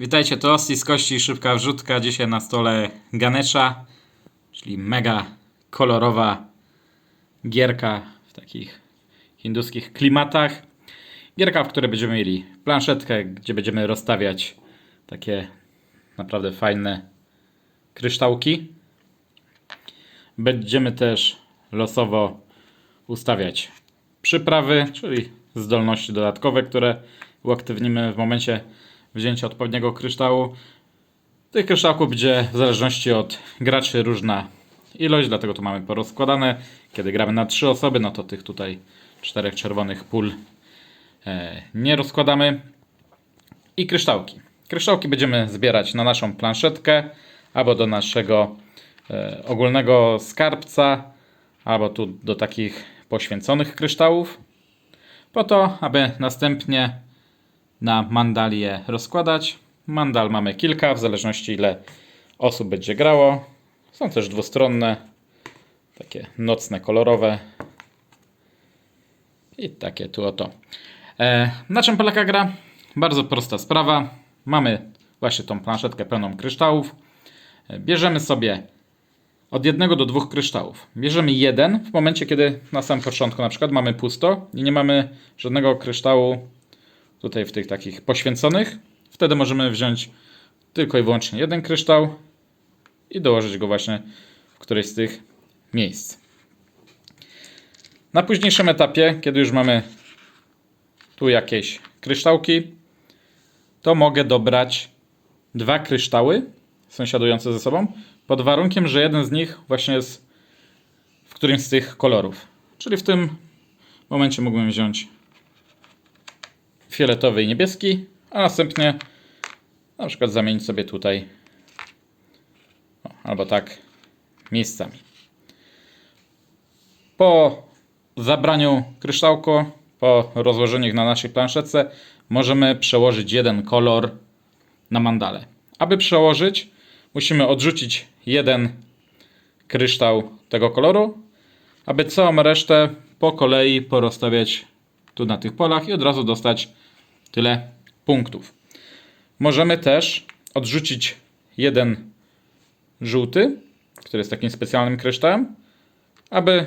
Witajcie, to Osti z kości, szybka wrzutka. Dzisiaj na stole Ganesha, czyli mega kolorowa gierka w takich hinduskich klimatach. Gierka, w której będziemy mieli planszetkę, gdzie będziemy rozstawiać takie naprawdę fajne kryształki. Będziemy też losowo ustawiać przyprawy, czyli zdolności dodatkowe, które uaktywnimy w momencie wzięcia odpowiedniego kryształu. Tych kryształków będzie w zależności od graczy różna ilość, dlatego tu mamy porozkładane. Kiedy gramy na trzy osoby, no to tych tutaj czterech czerwonych pól e, nie rozkładamy. I kryształki. Kryształki będziemy zbierać na naszą planszetkę albo do naszego e, ogólnego skarbca, albo tu do takich poświęconych kryształów, po to, aby następnie na mandal je rozkładać. Mandal mamy kilka, w zależności ile osób będzie grało. Są też dwustronne, takie nocne, kolorowe. I takie tu oto. E, na czym polega gra? Bardzo prosta sprawa. Mamy właśnie tą planszetkę pełną kryształów. E, Bierzemy sobie od jednego do dwóch kryształów. Bierzemy jeden w momencie, kiedy na samym początku na przykład mamy pusto i nie mamy żadnego kryształu tutaj w tych takich poświęconych. Wtedy możemy wziąć tylko i wyłącznie jeden kryształ i dołożyć go właśnie w któreś z tych miejsc. Na późniejszym etapie, kiedy już mamy tu jakieś kryształki, to mogę dobrać dwa kryształy sąsiadujące ze sobą, pod warunkiem, że jeden z nich właśnie jest w którymś z tych kolorów. Czyli w tym momencie mógłbym wziąć fioletowy i niebieski, a następnie na przykład zamienić sobie tutaj o, albo tak miejscami. Po zabraniu kryształku, po rozłożeniu ich na naszej planszetce, możemy przełożyć jeden kolor na mandale. Aby przełożyć, musimy odrzucić jeden kryształ tego koloru, aby całą resztę po kolei porozstawiać tu na tych polach i od razu dostać tyle punktów. Możemy też odrzucić jeden żółty, który jest takim specjalnym kryształem, aby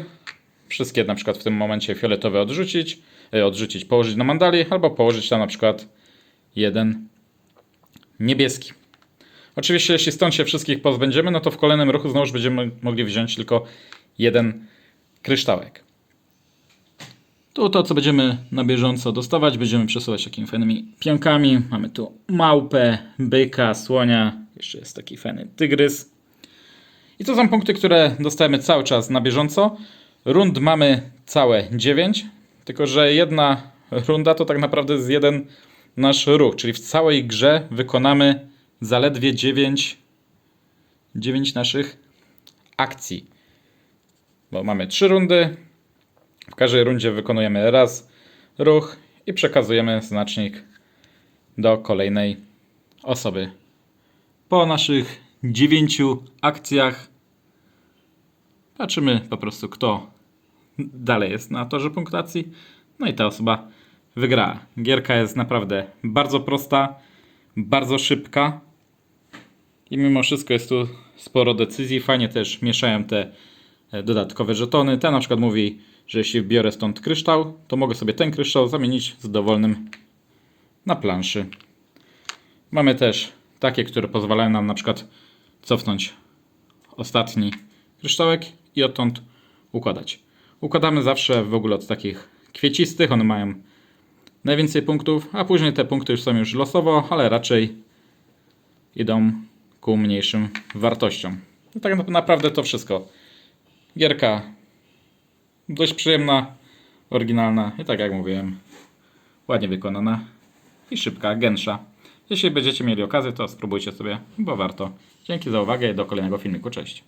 wszystkie na przykład w tym momencie fioletowe odrzucić, e, odrzucić, położyć na mandali, albo położyć tam na przykład jeden niebieski. Oczywiście, jeśli stąd się wszystkich pozbędziemy, no to w kolejnym ruchu znowu będziemy mogli wziąć tylko jeden kryształek. Tu to, co będziemy na bieżąco dostawać, będziemy przesuwać takimi fajnymi pionkami. Mamy tu małpę, byka, słonia, jeszcze jest taki fajny tygrys. I to są punkty, które dostajemy cały czas na bieżąco. Rund mamy całe 9, tylko że jedna runda to tak naprawdę jest jeden nasz ruch, czyli w całej grze wykonamy zaledwie 9, 9 naszych akcji. Bo mamy 3 rundy, w każdej rundzie wykonujemy raz ruch i przekazujemy znacznik do kolejnej osoby. Po naszych 9 akcjach patrzymy po prostu, kto dalej jest na torze punktacji. No i ta osoba wygrała. Gierka jest naprawdę bardzo prosta, bardzo szybka. I mimo wszystko jest tu sporo decyzji. Fajnie też mieszają te e, dodatkowe żetony. Ten na przykład mówi, że jeśli biorę stąd kryształ, to mogę sobie ten kryształ zamienić z dowolnym na planszy. Mamy też takie, które pozwalają nam na przykład cofnąć ostatni kryształek i odtąd układać. Układamy zawsze w ogóle od takich kwiecistych, one mają najwięcej punktów, a później te punkty już są już losowo, ale raczej idą ku mniejszym wartościom. No tak na- naprawdę to wszystko. Gierka dość przyjemna, oryginalna i tak jak mówiłem, ładnie wykonana i szybka, gęsza. Jeśli będziecie mieli okazję, to spróbujcie sobie, bo warto. Dzięki za uwagę i do kolejnego filmiku. Cześć.